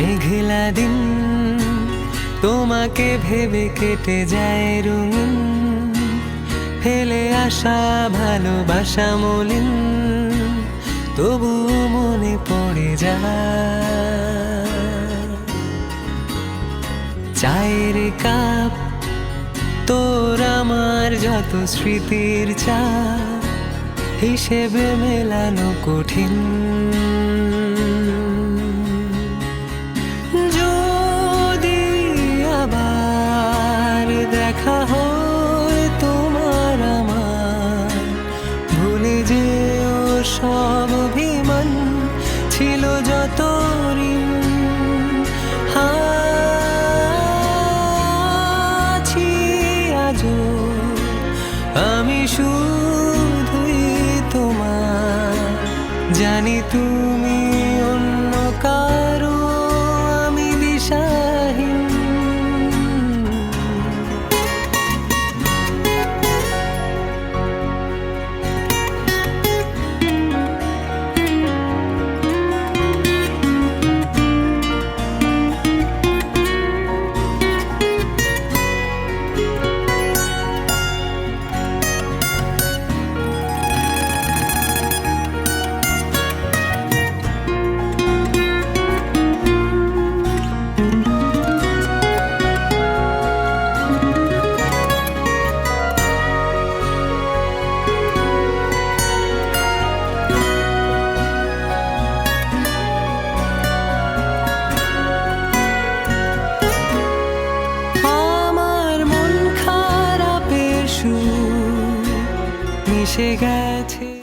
মেঘলা দিন, তোমাকে ভেবে কেটে যায় রঙিন। ফেলে আসা ভালোবাসা মলিন তবু মনে পড়ে যায়। চায়ের কাপ, তোর আমার যত স্মৃতির চা হিসেবে মেলানো কঠিন। দেখা হয় তোমার আমার। ভুলে যেও সব অভিমান, ছিল যত আমি শুধুই তোমার, জানি তুমি মিশে গেছে।